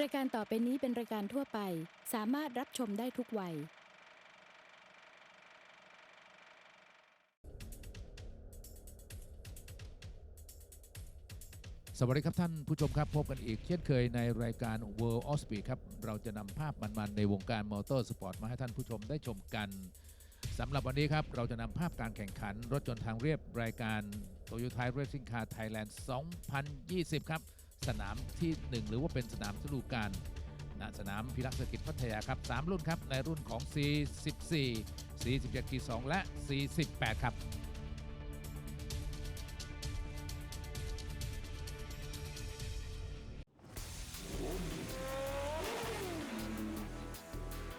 รายการต่อไปนี้เป็นรายการทั่วไป สามารถรับชมได้ทุกวัย สวัสดีครับท่านผู้ชมครับ พบกันอีกเช่นเคยในรายการ World of Speed ครับ เราจะนำภาพมันๆ ในวงการมอเตอร์สปอร์ตมาให้ท่านผู้ชมได้ชมกันสำหรับวันนี้ครับ เราจะนำภาพการแข่งขัน รถยนต์ทางเรียบรายการ Toyota Racing Car Thailand 2020 ครับ สนามที่ 1 หรือว่าเป็นสนามฤดูกาลณสนามพิรักษ์เศรษฐกิจพัทยาครับ 3 รุ่นครับ ในรุ่นของ C14 47 2และ C18 ครับ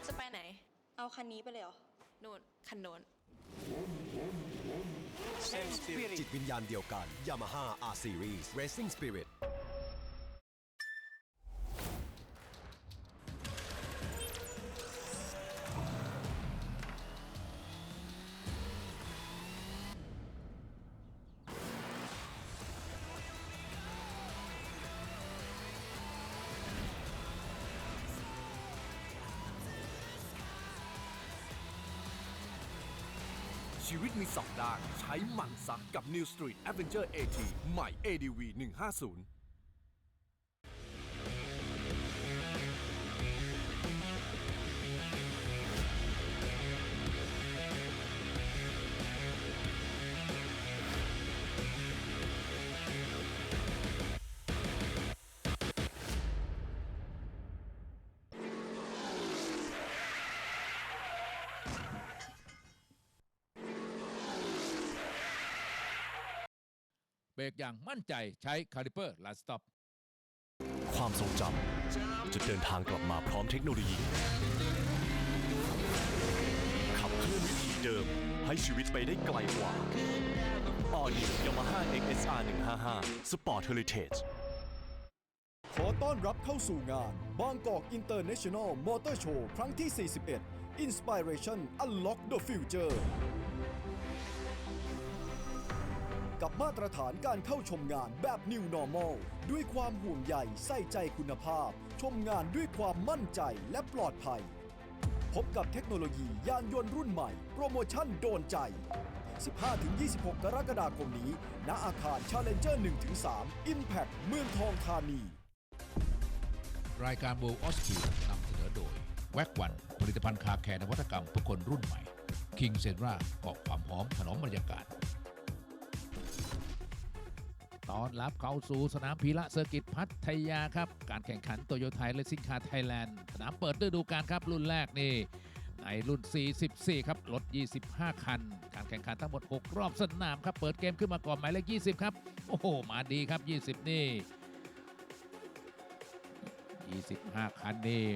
จะไปไหน เอาคันนี้ไปเลยเหรอนู่นคันโน้นจิตวิญญาณเดียวกัน Yamaha R Series Racing Spirit สัปดาห์ ใช้หมันสักกับ New Street Adventure AT ใหม่ ADV 150 รกอย่างมั่นใจใช้คาลิเปอร์ลาสต็อปความทรงจำจะเดินทางกลับมาพร้อมเทคโนโลยี ขับเคลื่อนวิถีเดิมให้ชีวิตไปได้ไกลกว่า All New Yamaha XSR 155 Sport Heritage ขอต้อนรับเข้าสู่งานบางกอก International Motor Show ครั้งที่ 41 Inspiration Unlock the Future กับมาตรฐานการเข้าชมงานแบบ New Normal ด้วยความห่วงใยใส่ใจคุณภาพ ชมงานด้วยความมั่นใจและปลอดภัย พบกับเทคโนโลยียานยนต์รุ่นใหม่ โปรโมชั่นโดนใจ 15-26 กรกฎาคมนี้ ณ อาคาร Challenger 1-3 Impact เมืองทองธานี รายการ World of Speed นำเสนอโดยแว็กวันผลิตภัณฑ์คาแคร์นวัตกรรมเพื่อคนรุ่นใหม่ King s e n r a เกาะความหอมถนอมบรรยากาศ ตอนรับเข้าสู่สนามพีระเซอร์กิตพัทยาครับ การแข่งขันโตโยต้าเลซิ่งคาไทยแลนด์สนามเปิดฤดูกาลครับรุ่นแรกนี่ในรุ่น 44 ครับรถ 25 คัน การแข่งขันทั้งหมด 6 รอบสนามครับ เปิดเกมขึ้นมาก่อนหมายเลข 20 ครับ โอ้โห มาดีครับ 20 นี่ 25 คันนี่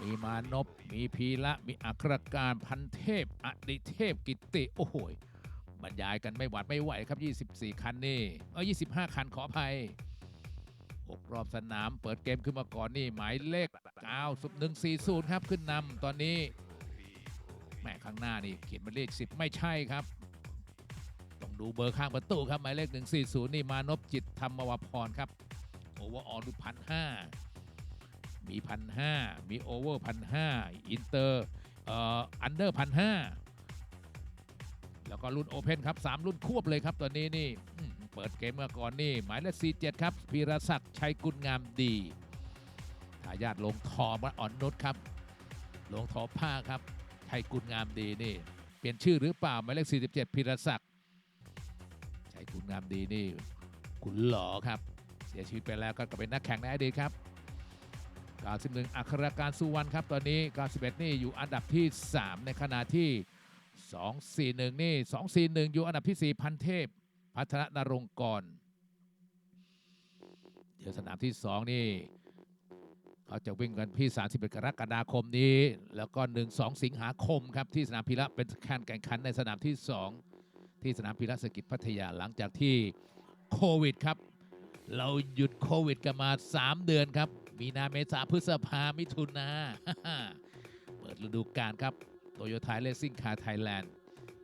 มีมานพมีพีละ มีอัครการพันเทพ อดิเทพกิตติโอ้โหย รรยายกันไม่หวัดไม่ไหวครับ 24 คันนี่เออ25 คันขออภัย6รอบสนามเปิดเกมขึ้นมาก่อนนี่หมายเลข9สุด140 ครับขึ้นนำตอนนี้แม่ข้างหน้านี่เขียนมาเลข 10 ไม่ใช่ครับ ต้องดูเบอร์ข้างประตูครับหมายเลข 140 นี่มานพจิตธรรมวพรครับ โอเวอร์ออลดูพันห้ามีพันห้ามีโอเวอร์พันห้าอินเตอร์เอ่ออันเดอร์พันห้า แล้วก็รุ่นโอเพนครับ3รุ่นควบเลยครับตอนนี้นี่เปิดเกมเมื่อก่อนนี่ หมายเลข47 ครับพีรศักดิ์ชัยกุลงามดีทายาทลงทอมาอ่อนนุชครับลงทอผ้าครับชัยกุลงามดีนี่ เปลี่ยนชื่อหรือเปล่าหมายเลข47พีรศักดิ์ชัยกุลงามดีนี่คุณหล่อครับ เสียชีวิตไปแล้วก็เป็นนักแข่งในอดีตครับ91อัครการสุวรรณครับตอนนี้91นี่อยู่อันดับที่ 3 ในขณะที่ 241 นี่ 241 อยู่อันดับที่ 4 พันเทพ พัฒนนรงกร เดี๋ยวสนามที่ 2 นี่ เขาจะวิ่งกันที่31กรกฎาคมนี้ แล้วก็ 1-2 สิงหาคมครับ ที่สนามพีระเป็นการแข่งขันในสนามที่ 2 ที่สนามพีระเศรษฐกิจพัทยาหลังจากที่โควิดครับ เราหยุดโควิดกันมา 3 เดือนครับ มีนาเมษาพฤษภามิถุนาเปิดฤดูกาลครับ โตโยต้าเลสซิ่งคาร์ไทยแลนด์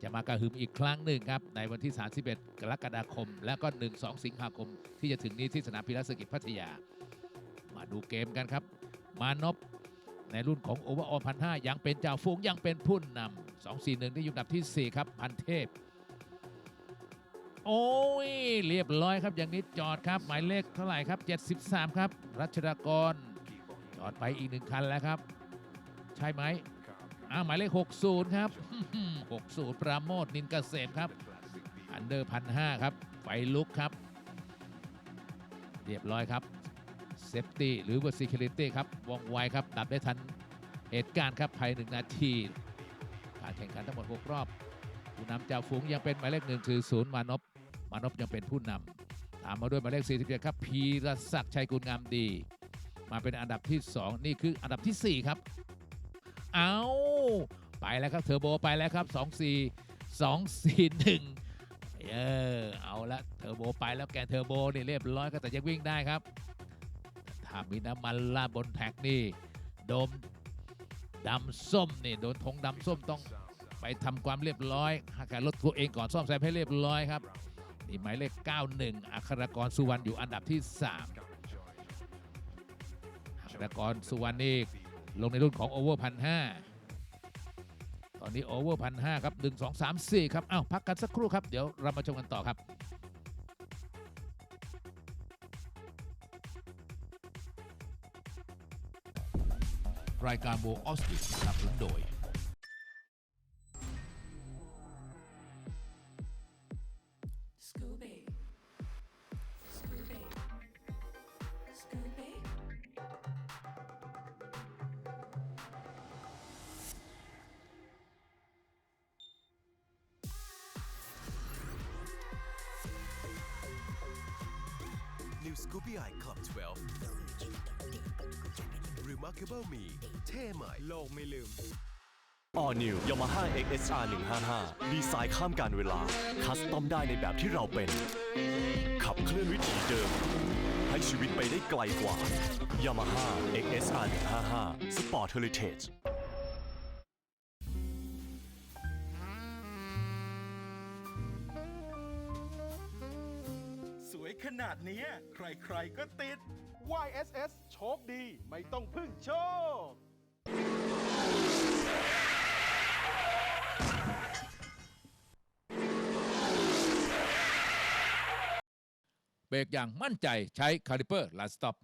จะมากระหึ่มอีกครั้งหนึ่งครับ ในวันที่ 31 กรกฎาคม และก็ 1-2 สิงหาคม ที่จะถึงนี้ที่สนามพีระเศรษกิจพัทยา มาดูเกมกันครับ มานพในรุ่นของโอเวอร์ออพันห้ายังเป็นจ่าฝูงยังเป็นผู้นำสองสี่หนึ่งที่อยู่อันดับที่ 4 ครับ พันเทพ โอ้ย เรียบร้อยครับอย่างนี้จอดครับ หมายเลขเท่าไหร่ครับ 73 ครับ รัชดากร จอดไปอีกหนึ่งคันแล้วครับ ใช่ไหม อ้าวหมายเลข 60 ครับ 60 ปราโมทนินเกษมครับ อันเดอร์พันห้าครับ ไฟลุกครับ เรียบร้อยครับเซฟตี้หรือว่า Security ครับว่องไวครับดับได้ทันเหตุการณ์ครับภายหนึ่งนาทีการแข่งขันทั้งหมด 6 รอบ ผู้นำจ่าฝูงยังเป็นหมายเลขหนึ่งคือศูนย์มานพมานพยังเป็นผู้นำตามมาด้วยหมายเลข47ครับพีรศักดิ์ชัยกุลงามดี มาเป็นอันดับที่ 2 นี่คืออันดับทีสี่4 ครับ เอา ไปแล้วครับเทอร์โบไปแล้วครับ 2 4 2 4 1 เออเอาละเทอร์โบไปแล้วแกนเทอร์โบนี่เรียบร้อยก็แต่ยังวิ่งได้ครับ ถ้ามีน้ำมันลาดบนแท็กนี่โดมดำส้มนี่โดนธงดำส้มต้องไปทำความเรียบร้อยหากการรถตัวเองก่อนซ่อมแซมให้เรียบร้อยครับนี่หมายเลข 91 อัครกรสุวรรณอยู่อันดับที่ 3อัครกรสุวรรณนี่ลงในรุ่นของโอเวอร์พันห้า ตอนนี้โอเวอร์พันห้าครับหนึ่งสองสามสี่ครับอ้าวพักกันสักครู่ครับ เดี๋ยวเรามาชมกันต่อครับรายการโบออสติสนับสนุนโดย SR 1 5 5ดีไซน์ข้ามการเวลา คัสตอมได้ในแบบที่เราเป็น ขับเคลื่อนวิถีเดิม ให้ชีวิตไปได้ไกลกว่า Yamaha XSR 1 5 5 Sport Heritage สวยขนาดนี้ ใครๆก็ติด YSS โชคดี ไม่ต้องพึ่งโชค บรกอย่างมั่นใจใช้คาลิเปอร์ลาสต็อป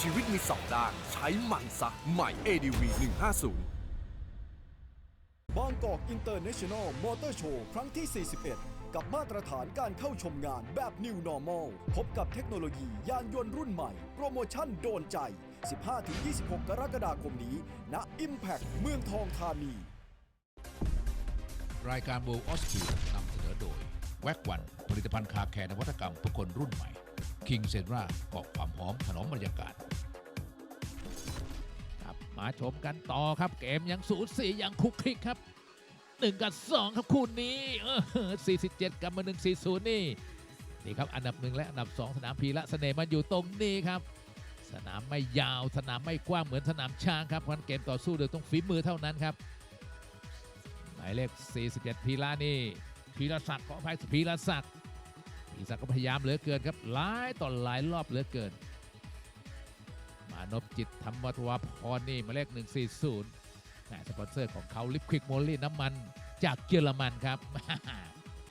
ชีวิตมีสองด้านใช้มันซะใหม่ ADV 150บางกอกอินเตอร์เนชั่นแนลมอเตอร์โชว์ครั้งที่ 41 กับมาตรฐานการเข้าชมงานแบบ New Normal พบกับเทคโนโลยียานยนต์รุ่นใหม่ โปรโมชั่นโดนใจ 15-26 กรกฎาคมนี้ณ Impact เมืองทองธานี รายการโบออสติสนำเสนอโดย แว็กวันผลิตภัณฑ์คาแคร์นวัตกรรมเพื่อคนรุ่นใหม่คิงเซนราเกความหอมถนอมบรรยากาศครับมาชมกันต่อครับ เกมยังสูสียังคุกคลิกครับ1กับ2ครับคู่นี้เออ47 กับมา140 นี่ นี่ครับอันดับหนึ่งและอันดับ 2 สนามพีระเสน่ห์มันอยู่ตรงนี้ครับ สนามไม่ยาวสนามไม่กว้างเหมือนสนามช้างครับเพราะฉะนั้นเกมต่อสู้โดยต้องฝีมือเท่านั้นครับหมายเลข 47 พีระนี่พีรศักดิ์ขออภัยพีรศักดิ์พีรศักดิ์ก็พยายามเหลือเกินครับหลายต่อหลายรอบเหลือเกิน มานพจิตธรรมวัฒพรนี่หมายเลข 140แหมสปอนเซอร์ของเขาลิปควิกโมลี่น้ำมันจากเยอรมันครับ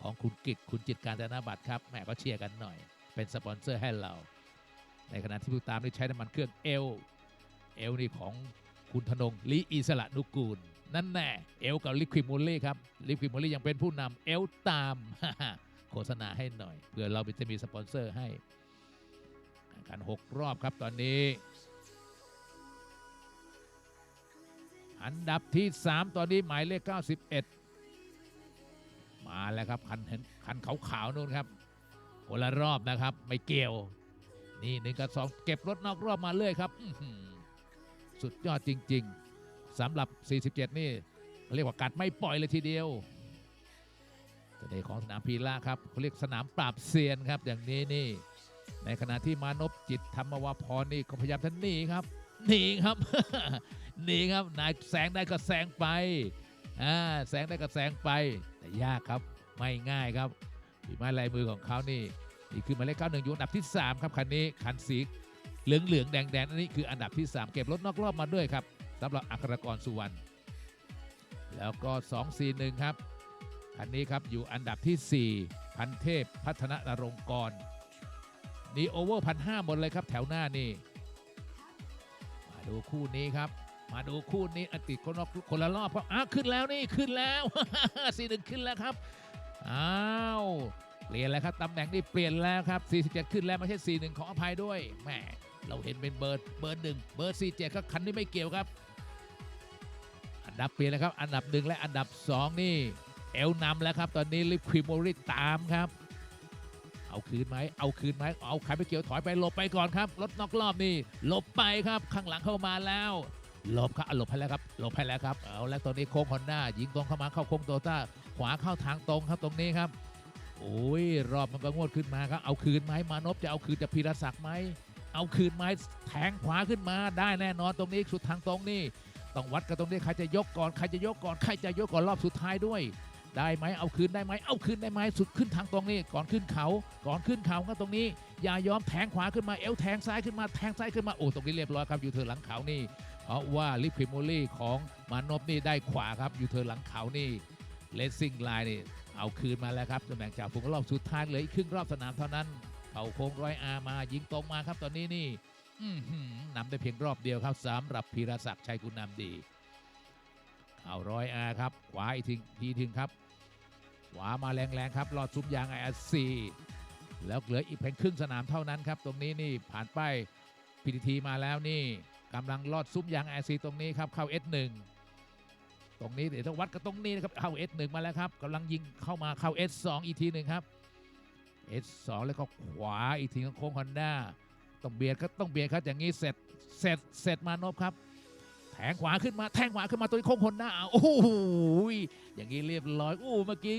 ของคุณกิตคุณจิตการจนาบัตรครับแหมก็เชียร์กันหน่อย เป็นสปอนเซอร์ให้เรา ในขณะที่ผู้ตามนี่ใช้น้ำมันเครื่องเอลเอลนี่ของคุณธนงลีอิสระนุกูล นั่นแน่เอลกับลิควิดมูลลี่ครับลิควิดมูลลี่ยังเป็นผู้นำเอลตามโฆษณาให้หน่อยเพื่อเราจะมีสปอนเซอร์ให้แข่งขัน6รอบครับตอนนี้ อันดับที่ 3 ตอนนี้หมายเลข 91 มาแล้วครับคันเห็นคันขาวๆนู่นครับคนละรอบนะครับ ไม่เกี่ยว นี่หนึ่งกับสองเก็บรถนอกรอบมาเลยครับสุดยอดจริง ๆสำหรับ 47 นี่เรียกว่ากัดไม่ปล่อยเลยทีเดียวเสน่ห์ของสนามพีระครับเขาเรียกสนามปราบเซียนครับ อย่างนี้นี่ ในขณะที่มานพจิตธรรมวาพรนี่ก็พยายามจะหนีครับหนีครับหนีครับนายแซงได้ก็แซงไปอ่าแซงได้ก็แซงไปแต่ยากครับไม่ง่ายครับฝีไม้ลายมือของเขานี่ี่คือหมายเลขเก้าหนึ่งอยู่อันดับที่3ครับคันนี้คันสีเหลืองเหลืองแดงแดงอันนี้คืออันดับที่3เก็บรถนอกรอบมาด้วยครับสำหรับอัครกรสุวรรณแล้วก็ 241 ครับ คันนี้ครับอยู่อันดับที่ 4 พันเทพพัฒนนรงกร นี่โอเวอร์พันห้าหมดเลยครับแถวหน้านี่ มาดูคู่นี้ครับ มาดูคู่นี้อติดคนละคนละรอบครับอ้าวขึ้นแล้วนี่ขึ้นแล้ว สี่หนึ่งขึ้นแล้วครับ อ้าว เปลี่ยนแล้วครับตำแหน่งนี่เปลี่ยนแล้วครับ 47 ขึ้นแล้วไม่ใช่41 ขออภัยด้วยแหมเราเห็นเป็นเบอร์เบอร์หนึ่งเบอร์47ครับคันนี้ไม่เกี่ยวครับ อันดับเปลี่ยนแล้วครับ อันดับหนึ่งและอันดับ 2 นี่ เอลนำแล้วครับ ตอนนี้ลิฟควิโมริตามครับ เอาคืนไหมเอาคืนไหมเอาใครไปเกี่ยวถอยไปหลบไปก่อนครับรถนอกรอบนี่หลบไปครับข้างหลังเข้ามาแล้วหลบครับหลบให้แล้วครับหลบให้แล้วครับเอาแล้วตอนนี้โค้งฮอนด้ายิงตรงเข้ามาเข้าโค้งโตต้าขวาเข้าทางตรงครับตรงนี้ครับ โอ้ยรอบมันก็งวดขึ้นมาครับเอาคืนไหมมานพจะเอาคืนจะพีรศักดิ์ไหมเอาคืนไหมแทงขวาขึ้นมาได้แน่นอนตรงนี้สุดทางตรงนี่ต้องวัดกันตรงนี้ใครจะยกก่อนใครจะยกก่อนใครจะยกก่อนรอบสุดท้ายด้วย ได้ไหมเอาคืนได้ไหมเอาคืนได้ไหมสุดขึ้นทางตรงนี้ก่อนขึ้นเขา ก่อนขึ้นเขาก็ตรงนี้ อย่ายอมแทงขวาขึ้นมาเอวแทงซ้ายขึ้นมาแทงซ้ายขึ้นมาโอ้ตรงนี้เรียบร้อยครับอยู่เทิร์นหลังเขานี่เพราะว่าลิฟพิมโมลี่ของมานพนี่ได้ขวาครับอยู่เทิร์นหลังเขานี่เลสซิ่งไลน์นี่ เอาคืนมาแล้วครับตำแหน่งจากฝูงรอบสุดท้ายเหลืออีกครึ่งรอบสนามเท่านั้น เข่าโค้งร้อยอามายิงตรงมาครับตอนนี้นี่อื้อหือนำได้เพียงรอบเดียวครับสำหรับพีรศักดิ์ชัยกุลนามดีเอาร้อยอาครับขวาอีกทีทีถึงครับขวามาแรงๆครับลอดซุ้มยางไออซีแล้วเหลืออีกเพียงครึ่งสนามเท่านั้นครับ ตรงนี้นี่ผ่านไปพีทีมาแล้วนี่กำลังลอดซุ้มยางไอซีตรงนี้ครับเข้า S1 ตรงนี้เดี๋ยวต้องวัดกันตรงนี้นะครับเข้า S1 มาแล้วครับกำลังยิงเข้ามาเข้า S2 อีกทีหนึ่งครับ S2 แล้วก็ขวาอีกทีของโค้งฮอนด้าต้องเบียดก็ต้องเบียดครับอย่างนี้เสร็จเสร็จเสร็จมานพครับ แทงขวาขึ้นมาแทงขวาขึ้นมาตัวนี้โค้งฮอนด้าโอ้โหอย่างนี้เรียบร้อยโอ้เมื่อกี้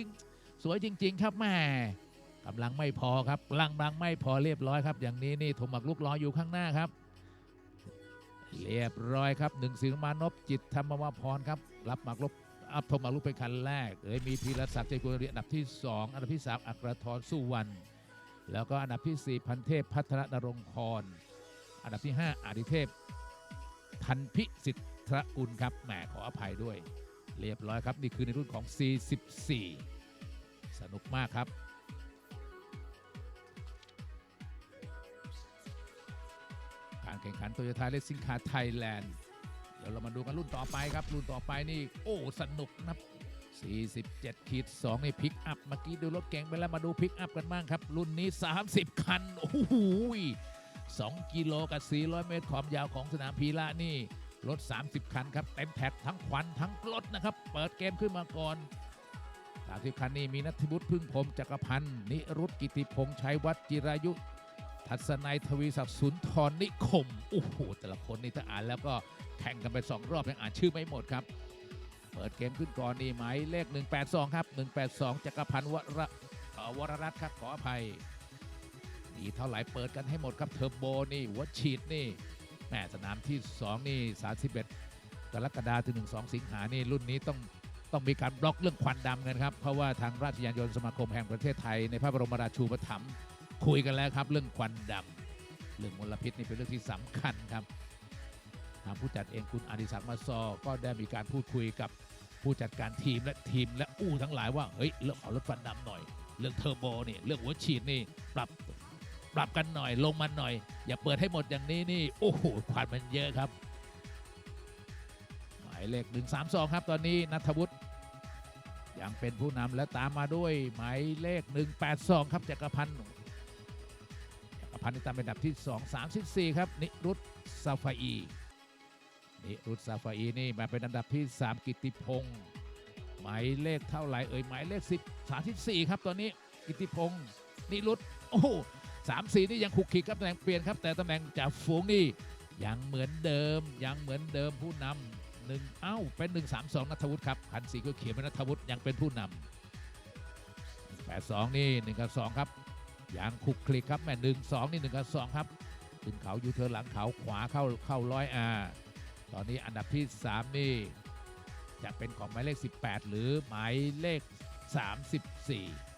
สวยจริง ๆ ครับแม่กำลังไม่พอครับกำลังบังไม่พอเรียบร้อยครับ อย่างนี้นี่ถมหมักลุกรออยู่ข้างหน้าครับ เรียบร้อยครับหนึ่งสิงห์มานพจิตธรรมวพรครับ รับหมากรุกอัพถมหมากรุกเป็นคันแรก เอ้ยมีพีรศักดิ์ใจกุลเรียนอันดับที่ 2 อันดับที่ 3 อัครทรสุวรรณแล้วก็อันดับที่ 4 พันเทพพัฒนนรงครอันดับที่ 5อาดิเทพ ทันพิสิทธกุลครับแหมขออภัยด้วย เรียบร้อยครับ นี่คือในรุ่นของ 44 สนุกมากครับ ข่งขันโตโยต้าเลสซิ่งคาร์ไทยแลนด์เดี๋ยวเรามาดูกันรุ่นต่อไปครับ รุ่นต่อไปนี่ โอ้ สนุกนะ47ขีด2นี่พิกอัพ เมื่อกี้ดูรถเก่งไปแล้วมาดูพิกอัพกันบ้างครับ รุ่นนี้ 30 คัน โอ้โห2กิโลกับ 400 เมตรความยาวของสนามพีระนี่ รถ 30 คันครับ เต็มแท็กทั้งควันทั้งรถนะครับ เปิดเกมขึ้นมาก่อน30คันนี้มีนัทบุตรพึ่งพรมจักรพันธ์นิรุตกิติพงษ์ชัยวัฒน์จิรายุ ทัศนัยทวีศักดิ์สุนทรนิคมโอ้โหแต่ละคนนี่ถ้าอ่านแล้วก็แข่งกันไป 2 รอบยังอ่านชื่อไม่หมดครับ เปิดเกมขึ้นก่อนนี่หมายเลข 182 ครับ 182 จักรพันธ์วรวรรัตน์ครับขออภัยมีเท่าไหร่เปิดกันให้หมดครับเทอร์โบนี่หัวฉีดนี่แม่สนามที่ 2 นี่ 31 กรกฎาคมถึง2สิงหานี่รุ่นนี้ต้องต้องมีการบล็อกเรื่องควันดำกันครับ เพราะว่าทางราชยานยนต์สมาคมแห่งประเทศไทยในพระบรมราชูปถัมภ์ คุยกันแล้วครับ เรื่องควันดำเรื่องมลพิษนี่เป็นเรื่องที่สำคัญครับทางผู้จัดเองคุณอดิศักดิ์มาซอ ก็ได้มีการพูดคุยกับผู้จัดการทีมและทีมและอู้ทั้งหลายว่าเฮ้ยเรื่องของรถควันดำหน่อย เรื่องเทอร์โบนี่เรื่องหัวฉีดนี่ปรับปรับกันหน่อยลงมาหน่อย อย่าเปิดให้หมดอย่างนี้นี่โอ้โหควันมันเยอะครับ หมายเลข132ครับ ตอนนี้นัทวุฒิยังเป็นผู้นำและตามมาด้วยหมายเลข 182 ครับจักรพันธ์ พันธ์นี่ตามเป็นอันดับที่ 2 34 ครับ นิรุตซาฟาอีนิรุตซาฟาอีนี่มาเป็นอันดับที่ 3 กิติพงศ์หมายเลขเท่าไหร่เอ่ยหมายเลข 10 34 ครับตอนนี้กิติพงศ์นิรุตโอ้สามสี่นี่ยังคุกคิกครับตำแหน่งเปลี่ยนครับแต่ตำแหน่งจาฝูงนี่ยังเหมือนเดิมยังเหมือนเดิมผู้นำหนึ่งเอ้าเป็นหนึ่งสามสองนัทวุฒิครับพันสี่ก็เขียนเป็นนัทวุฒิยังเป็นผู้นำแปดสองนี่หนึ่งกับสองครับ ยังคุกคลิกครับแม่หนึ่งสองนี่หนึ่งกับสองครับขึ้นเขาอยู่เธอหลังเขาขวาเข้าเข้าร้อยอาตอนนี้อันดับที่สามนี่ จะเป็นของหมายเลข 18 หรือหมายเลข 34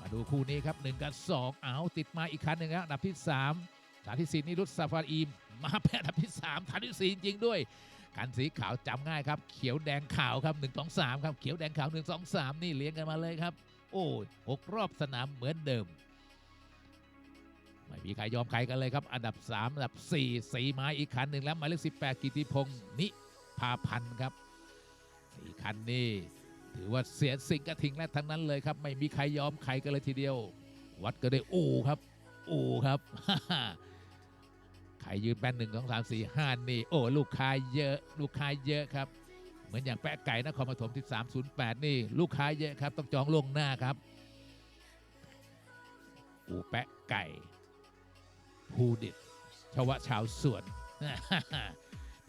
มาดูคู่นี้ครับ 1 กับ 2 เอาติดมาอีกคันหนึ่งครับอันดับที่ 3 ฐานที่ 4 นี่รุตซาฟารีม มาเป็นอันดับที่ 3 ฐานที่ 4 จริงด้วยคันสีขาวจำง่ายครับ เขียวแดงขาวครับ 1 2 3 ครับ เขียวแดงขาว 1 2 3 นี่เลี้ยงกันมาเลยครับ โอ้ยหกรอบสนามเหมือนเดิม ไม่มีใครยอมใครกันเลยครับ อันดับ 3 อันดับ 4 สีไม้อีกคันหนึ่งแล้วหมายเลข18 กิติพงศ์นิพาพันธ์ครับสี่คันนี้ถือว่าเสียสิ่งกระทิงและทั้งนั้นเลยครับ ไม่มีใครยอมใครกันเลยทีเดียว วัดก็ได้อู่ครับอู่ครับใครยืนแป้นหนึ่งสองสามสี่ห้านี่ โอ้ลูกค้าเยอะ ลูกค้าเยอะครับ เหมือนอย่างแปะไก่นครปฐม 1308 นี่ ลูกค้าเยอะครับ ต้องจองล่วงหน้าครับอูแปะไก่ภูดิตชวะชาวสวน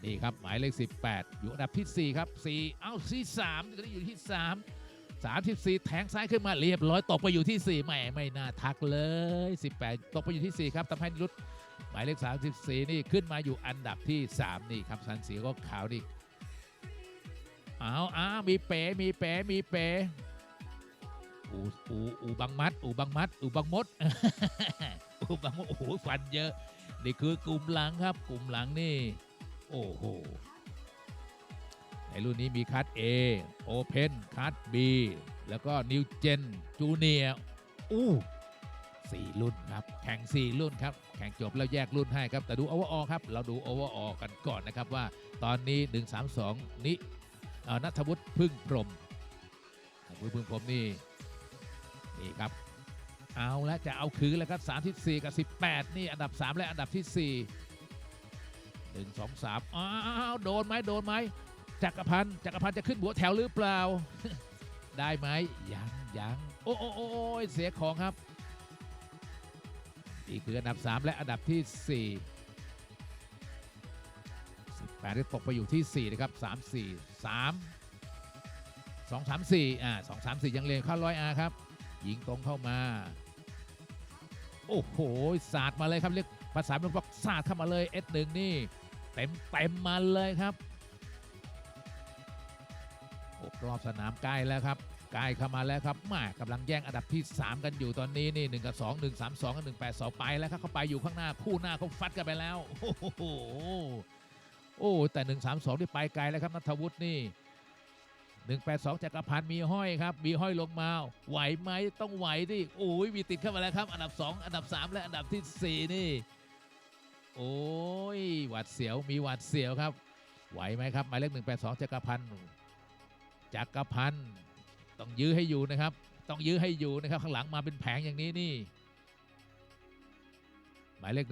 นี่ครับ หมายเลข 18 อยู่อันดับที่ 4 ครับ 4 เอ้าที่3ตอนนี้อยู่ที่ 3 34 แทงซ้ายขึ้นมาเรียบร้อย ตกไปอยู่ที่ 4 ไม่ไม่น่าทักเลย 18 ตกไปอยู่ที่ 4 ครับทำให้รุดหมายเลข 34 นี่ขึ้นมาอยู่อันดับที่ 3 นี่ครับสันสีก็ขาวนี่ เอาอ้ามีเป๋มีเป๋มีเป๋อูอูอูบังมัด อูบังมัด อูบังมด อูบังมด โอ้โหฟันเยอะ นี่คือกลุ่มหลังครับ กลุ่มหลังนี่ โอ้โห ในรุ่นนี้มีคัด A Open คัด B แล้วก็ New Gen Junior อู้สี่รุ่นครับ แข่ง4รุ่นครับ แข่งจบแล้วแยกรุ่นให้ครับ แต่ดู overall ครับ เราดู overall กันก่อนนะครับว่า ตอนนี้ 132นี้เอ่อ นัทวุฒิพึ่งพรมนัทวุฒิพึ่งพรมนี่นี่ครับ เอาแล้วจะเอาคืนแล้วครับ 34 กับ 18 นี่อันดับ 3 และอันดับที่4หนึ่งสองสามอ้าวโดนไหมโดนไหมจักรพันธ์จักรพันธ์จะขึ้นหัวแถวหรือเปล่า ได้ไหมยังยังโอ้โอ้โอ้โอ้เสียของครับนี่คืออันดับ 3 และอันดับที่ 4 18ที่ตกไปอยู่ที่ 4 นะครับ3 4 3 2 3 4อ่า2 3 4ยังเลงเข้าร้อยอาครับ ยิงตรงเข้ามา โอ้โหสาดมาเลยครับ เรียกภาษาเป็นบอกสาดเข้ามาเลย S1 นี่ เต็มเต็มมาเลยครับรอบสนามใกล้แล้วครับใกล้เข้ามาแล้วครับมากำลังแย่งอันดับที่ 3 กันอยู่ตอนนี้นี่1กับ 2 1 3 2กับ1 8 2ไปแล้วครับเข้าไปอยู่ข้างหน้าคู่หน้าเขาฟัดกันไปแล้วโอ้โห โอ้แต่ 1 3 2ที่ไปไกลแล้วครับนัทวุฒินี่182จักรพันธ์มีห้อยครับมีห้อยลงมา ไหวไหมต้องไหวดิโอ้ยมีติดเข้ามาแล้วครับ อันดับ 2 อันดับ 3 และอันดับทีสี่ 4 นี่ โอ้ยหวัดเสียวมีหวัดเสียวครับ ไหวไหมครับหมายเลข182จักรพันธ์จักรพันธ์ต้องยื้อให้อยู่นะครับ ต้องยื้อให้อยู่นะครับ ข้างหลังมาเป็นแผงอย่างนี้นี่ หมายเลข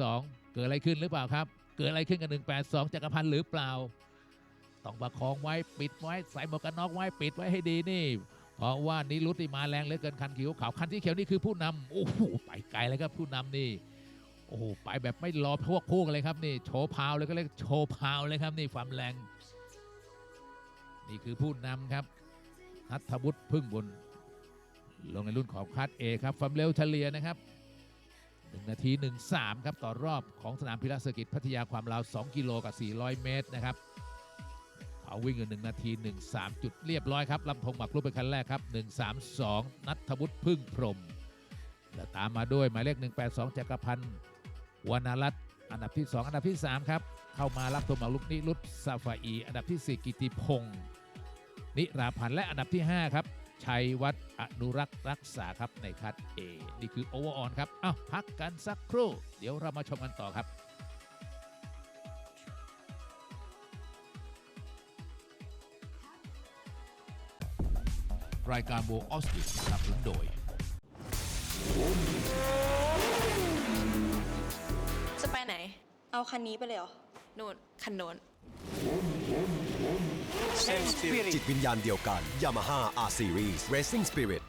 182 เกิดอะไรขึ้นหรือเปล่าครับ เกิดอะไรขึ้นกับ182จักรพันธ์หรือเปล่า ต้องประคองไว้ปิดไว้ใส่หมวกกันน็อกไว้ปิดไว้ให้ดีนี่ เพราะว่านิรุตนี่มาแรงเหลือเกินคันเขียวขาวคันที่เขียวนี่คือผู้นำโอ้โหไปไกลเลยครับผู้นำนี่โอ้โหไปแบบไม่รอพวกพวกเลยครับนี่โชว์พาวเลยก็เรียกโชว์พาวเลยครับนี่ความแรง นี่คือผู้นำครับนัทวุฒิพึ่งบุญลงในรุ่นของคัด A ครับความเร็วเฉลี่ยนะครับ 1 นาที 13 ครับ ต่อรอบของสนามพิลาเซอร์กิตพัทยาความราว 2 กิโลกับ 400 เมตรนะครับเขาวิ่งอยู่1นาที 13 จุดเรียบร้อยครับลำธงหมักรูปเป็นคันแรกครับ 132 นัทวุฒิพึ่งพรมแล้วตามมาด้วยหมายเลข 182 จักรพันธ์วรรณรัตน์อันดับที่ 2 อันดับที่ 3 ครับ เข้ามารับธงหมักลุกนิรุตซาฟาอี อันดับที่ 4 กิติพงศ์นิราพันธ์และอันดับที่ 5 ครับ ชัยวัฒน์ นุรักษ์รักษาครับในคัด A นี่คือโอเวอร์ออนครับอ้าวพักกันสักครู่ เดี๋ยวเรามาชมกันต่อครับรายการโบออสติสสนับสนุนโดย จะไปไหน เอาคันนี้ไปเลยเหรอนู่นคันโน้น จิตวิญญาณเดียวกัน Yamaha R Series Racing Spirit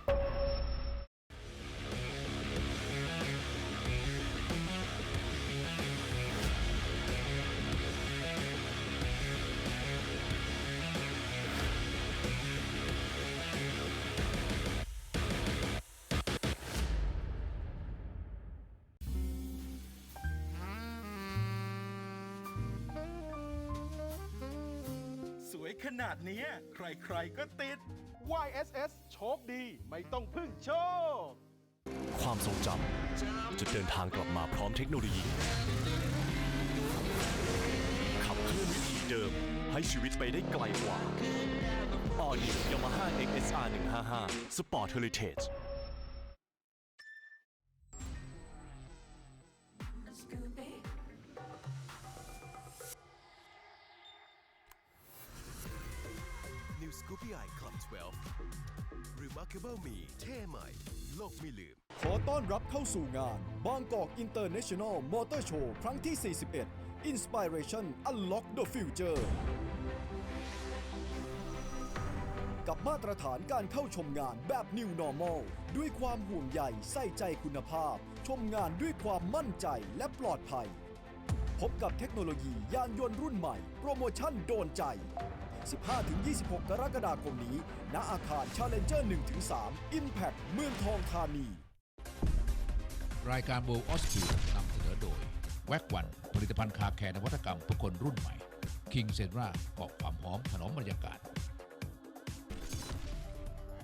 ขนาดนี้ใครๆก็ติด YSS โชคดีไม่ต้องพึ่งโชค ความทรงจำจะเดินทางกลับมาพร้อมเทคโนโลยี ขับเคลื่อนวิถีเดิมให้ชีวิตไปได้ไกลกว่า All New Yamaha XSR 155 Sport Heritage Remarkable Me เท่ใหม่ โลกไม่ลืม ขอต้อนรับเข้าสู่งานบางกอก International Motor Show ครั้งที่ 41 Inspiration Unlock the Future กับมาตรฐานการเข้าชมงานแบบ New Normal ด้วยความห่วงใยใส่ใจคุณภาพ ชมงานด้วยความมั่นใจและปลอดภัย พบกับเทคโนโลยียานยนต์รุ่นใหม่ โปรโมชั่นโดนใจ 15-26 กรกฎาคมนี้ ณ อาคาร Challenger 1-3 Impact เมืองทองธานี รายการ World o s c u นำเสนอโดย แว็กวันผลิตภัณฑ์คาแคร์นวัตกรรมเพื่อคนรุ่นใหม่ King c e n r a เกาะความหอมถนอมบรรยากาศ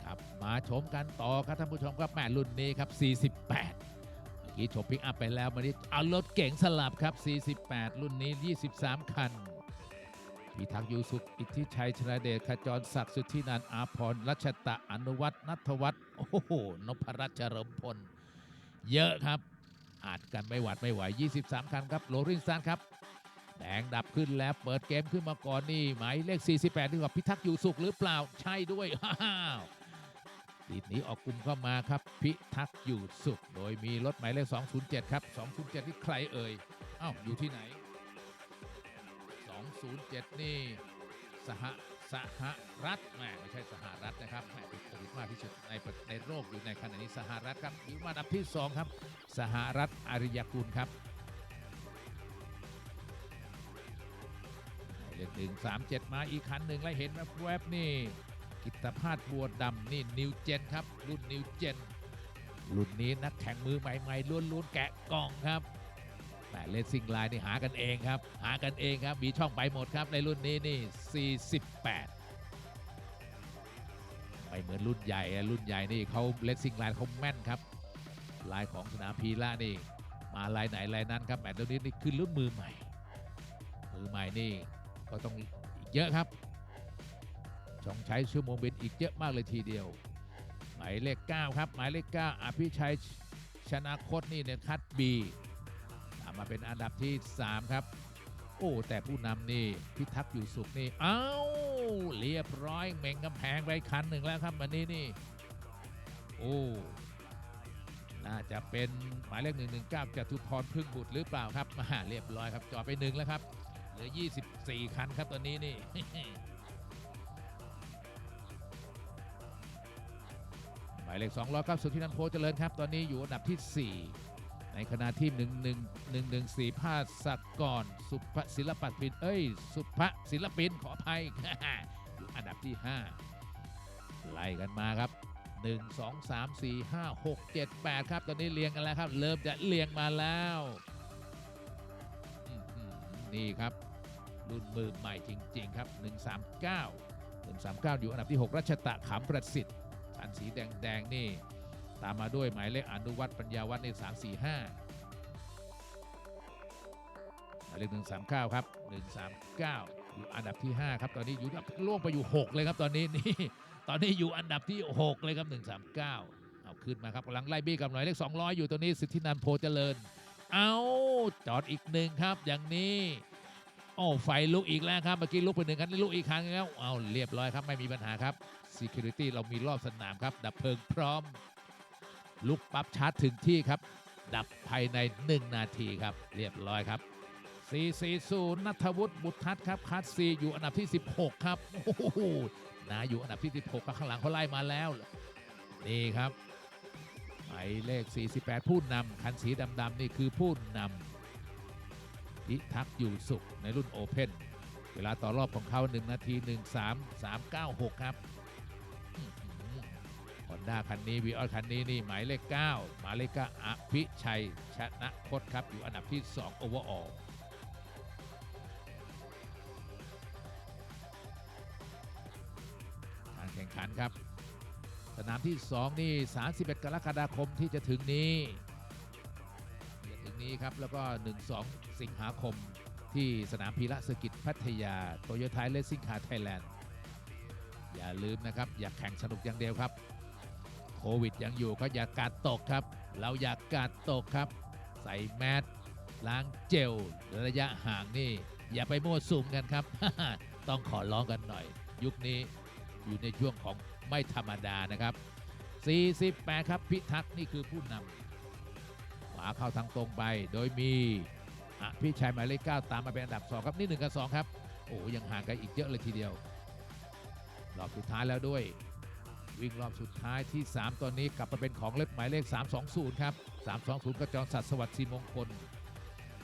ครับมาชมกันต่อครับท่านผู้ชมครับแม่รุ่นนี้ครับ 48 เมื่อกี้ชมพิกอัพไปแล้วมานี้เอารถเก๋งสลับครับ 48 รุ่นนี้ 23 คัน พิทักษ์ยูสุขอิทธิชัยชนาเดชขจรศักดิ์สุทธินันอาพรรัชตะอนุวัฒนัทวัฒน์โอ้โหนพรัชเฉลิมพล เยอะครับอาจกันไม่หวัดไม่ไหว 23 คันครับโลริงสตันครับแดงดับขึ้นแล้วเปิดเกมขึ้นมาก่อนนี่หมายเลข 48นี่กับพิทักษ์อยู่สุขหรือเปล่าใช่ด้วยฮ่าวตีดนี้ออกกลุ่มเข้ามาครับ พิทักษ์อยู่สุข โดยมีรถหมายเลข 207 ครับ 207 ที่ใครเอ่ยอ้าวอยู่ที่ไหน 07 นี่สหสหรัฐแหมไม่ใช่สหรัฐนะครับแหมเป็นโควิดมากที่สุดในในโลกอยู่ในขณะนี้สหรัฐครับอยู่มาอันดับที่ 2 ครับ สหรัฐอริยกุลครับเลขหนึ่งสามเจ็ดมาอีกคันหนึ่งแล้วเห็นแวบๆนี่กิตภาสบัวดำนี่นิวเจนครับ รุ่นนิวเจนรุ่นนี้นักแข่งมือใหม่ๆล้วนๆแกะกล่องครับ แต่เลสซิ่งไลน์นี่หากันเองครับ หากันเองครับ มีช่องไปหมดครับในรุ่นนี้นี่ 48 ไม่เหมือนรุ่นใหญ่รุ่นใหญ่นี่เขาเลสซิ่งไลน์เขาแม่นครับลายของสนามพีระนี่ มาลายไหนลายนั้นครับแต่ตัวนี้นี่คือรุ่นมือใหม่ มือใหม่นี่ก็ต้องอีกเยอะครับต้องใช้ชั่วโมงบินอีกเยอะมากเลยทีเดียว หมายเลข 9 ครับ หมายเลข 9 อภิชัยชนะคตนี่เนี่ยคัด B ตา มาเป็นอันดับที่ 3 ครับ โอ้แต่ผู้นำนี่พิทักษ์อยู่สุขนี่เอ้าเรียบร้อยเหม่งกำแพงไปคันหนึ่งแล้วครับวันนี้นี่ โอ้น่าจะเป็นหมายเลข119จตุพรพึ่งบุตรหรือเปล่าครับมาเรียบร้อยครับจอดไปหนึ่งแล้วครับเหลือ 24 คันครับตอนนี้นี่หมายเลข200ครับสุทธินันโพเจริญครับ ตอนนี้อยู่อันดับที่ 4 ในขณะที่ 1 1 1 1 4ภาสักรสุภศิลปปิน เอ้ย สุภศิลปินขออภัยอยู่อันดับที่ 5 ไล่กันมาครับ 1 2 3 4 5 6 7 8 ครับ ตอนนี้เรียงกันแล้วครับ เริ่มจะเรียงมาแล้ว นี่ครับ รุ่นมือใหม่จริง ๆ ครับ 139 139 อยู่อันดับที่ 6 รัชตะขำประสิทธิ์คันสีแดง ๆ นี่ ตามมาด้วยหมายเลขอนุวัตรปัญญาวัฒน์ใน345หมายเลข139 ครับ 139 อยู่อันดับที่ 5 ครับ ตอนนี้อยู่ล่วงไปอยู่ 6 เลยครับตอนนี้นี่ตอนนี้อยู่อันดับที่ 6 เลยครับ 139 เอาขึ้นมาครับกำลังไล่บี้กับหมายเลข 200 อยู่ตัวนี้สิทธินันโพเจริญ เอาจอดอีกหนึ่งครับอย่างนี้โอ้ไฟลุกอีกแล้วครับ เมื่อกี้ลุกไปหนึ่งครั้งลุกอีกครั้งแล้วเอาเรียบร้อยครับ ไม่มีปัญหาครับ Security เรามีรอบสนามครับ ดับเพลิงพร้อม ลุกปั๊บชาร์จถึงที่ครับ ดับภายใน 1 นาทีครับ เรียบร้อยครับ 440นัทวุฒิบุตรทัศน์ครับคัสซีอยู่อันดับที่ 16 ครับโอ้โหนาอยู่อันดับที่ 16ครับข้างหลังเขาไล่มาแล้ว นี่ครับหมายเลข 48 ผู้นำคันสีดำๆนี่คือผู้นำพิทักษ์อยู่สุขในรุ่นโอเพนเวลาต่อรอบของเขา 1 นาที 13396 ครับ ฮอนด้าคันนี้วีออสคันนี้นี่หมายเลข 9 หมายเลข9อภิชัยชนะคตครับ อยู่อันดับที่2โอเวอร์ออลขันครับ สนามที่ 2 นี่ 31 กรกฎาคมที่จะถึงนี้จะถึงนี้ครับ แล้วก็ 1-2 สิงหาคมที่สนามพีระเซกิตพัทยาโตโยต้าเลสซิ่งคาไทยแลนด์อย่าลืมนะครับ อย่าแข่งสนุกอย่างเดียวครับ โควิดยังอยู่ก็อย่ากาดตกครับ เราอย่ากาดตกครับ ใส่แมสล้างเจลระยะห่างนี่ อย่าไปมั่วสุมกันครับ ต้องขอร้องกันหน่อย ยุคนี้อยู่ในช่วงของไม่ธรรมดานะครับ 48 ครับพิทักษ์นี่คือผู้นำขวาเข้าทางตรงไป โดยมีอภิชัยหมายเลข9ตามมาเป็นอันดับ 2 ครับ นี่ 1 กับ 2 ครับ โอ้ยังห่างกันอีกเยอะเลยทีเดียวรอบสุดท้ายแล้วด้วย วิ่งรอบสุดท้ายที่ 3ตัวนี้กลับมาเป็นของเล็บหมายเลข 320 ครับ 320 กระจรศักดิ์สวัสดิ์ศรีมงคล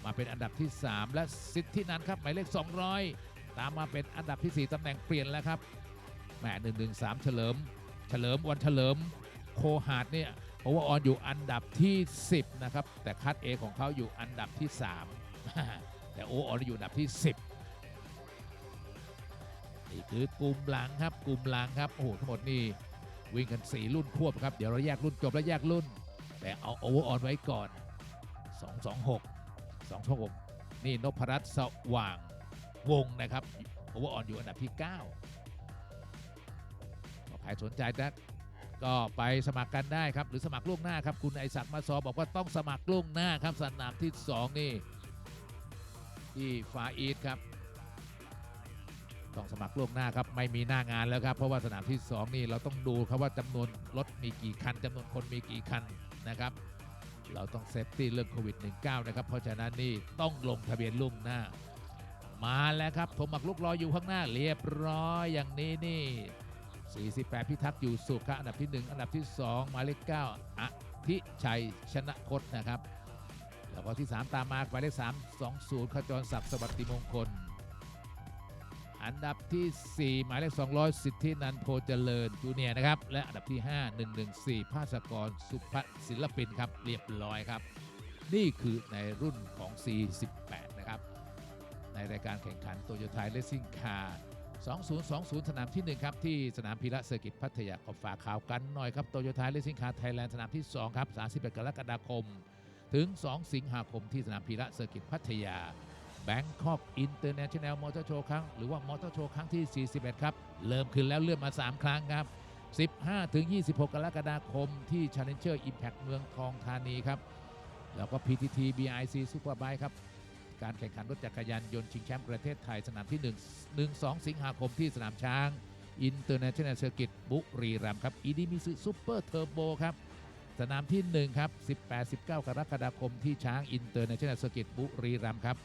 มาเป็นอันดับที่ 3 และสิทธินันครับหมายเลข 200 ตามมาเป็นอันดับที่ 4ตำแหน่งเปลี่ยนแล้วครับแหม113 เฉลิม เฉลิมวันเฉลิมโคหาดเนี่ยเพราะว่าออนอยู่อันดับที่ 10 นะครับ แต่คัด A ของเขาอยู่อันดับที่ 3 แต่โอออนอยู่อันดับที่ 10นี่คือกลุ่มหลังครับกลุ่มหลังครับโอ้โหทั้งหมดนี่ วิ่งกัน 4 รุ่นควบครับ เดี๋ยวเราแยกรุ่นจบแล้วแยกรุ่น แต่เอาโอเวอร์ออนไว้ก่อน 226 226 นี่นพรัตน์สว่างวงนะครับโอเวอร์ออนอยู่อันดับที่ 9ก็ใครสนใจนะก็ไปสมัครกันได้ครับ หรือสมัครล่วงหน้าครับ คุณไอศักดิ์มาซอบอกว่าต้องสมัครล่วงหน้าครับสนามที่ 2 นี่ที่ฟาอีทครับ ต้องสมัครล่วงหน้าครับไม่มีหน้างานแล้วครับเพราะว่าสนามที่ 2 นี่เราต้องดูครับว่าจำนวนรถมีกี่คันจำนวนคนมีกี่คันนะครับ เราต้องเซฟตี้เรื่องโควิด -19 นะครับเพราะฉะนั้นนี่ต้องลงทะเบียนล่วงหน้า มาแล้วครับผมหมักลุกรออยู่ข้างหน้าเรียบร้อยอย่างนี้นี่ 48 พิทักษ์อยู่สุขครับอันดับที่ 1 อันดับที่ 2 หมายเลข9อธิชัยชนะคตนะครับแล้วก็ที่ 3 ตามมาหมายเลข3 20ขจรศักดิ์สวัสดิมงคล อันดับที่ 4 หมายเลข 200 สิทธินันโพเจริญจูเนียนะครับ และอันดับที่ 5 114 ภาสกรสุภศิลปินครับ เรียบร้อยครับ นี่คือในรุ่นของ 48 นะครับ ในรายการแข่งขันโตโยต้าเลสซิ่งคาร์2020 สนามที่ 1 ครับ ที่สนามพีระเซอร์กิตพัทยาขอฝากข่าวกันหน่อยครับโตโยต้าเลสซิ่งคาร์ไทยแลนด์สนามที่ 2 ครับ 31 กรกฎาคม ถึง 2 สิงหาคมที่สนามพีระเซอร์กิตพัทยา Bangkok International Motor Show ครั้ง หรือว่า Motor Show ครั้งที่ 41 ครับ เริ่มขึ้นแล้วเลื่อนมา 3 ครั้งครับ 15-26 กรกฎาคมที่ Challenger Impact เมืองทองธานีครับ แล้วก็ PTT BIC Superbike ครับ การแข่งขันรถจักรยานยนต์ชิงแชมป์ประเทศไทยสนามที่ 1 1 2 สิงหาคมที่สนามช้าง International Circuit บุรีรัมย์ครับอีดีมิซึซูเปอร์เทอร์โบครับสนามที่ 1 ครับ 18-19 กรกฎาคมที่ช้าง International Circuit บุรีรัมย์ครับ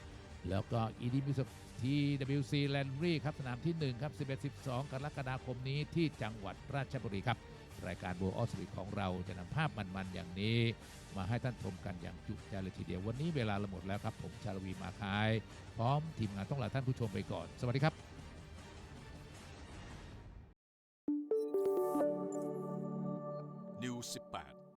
แล้วก็อีดีมิสิกทีวีซีแลนรีครับสนามที่ 1 ครับ 11 12 กรกฎาคมนี้ที่จังหวัดราชบุรีครับ รายการบัวออสริของเราจะนำภาพมันๆ อย่างนี้ มาให้ท่านชมกันอย่างจุใจเลยทีเดียว วันนี้เวลาเราหมดแล้วครับ ผมชาลวีมาคาย พร้อมทีมงานต้องลาท่านผู้ชมไปก่อน สวัสดีครับนิว18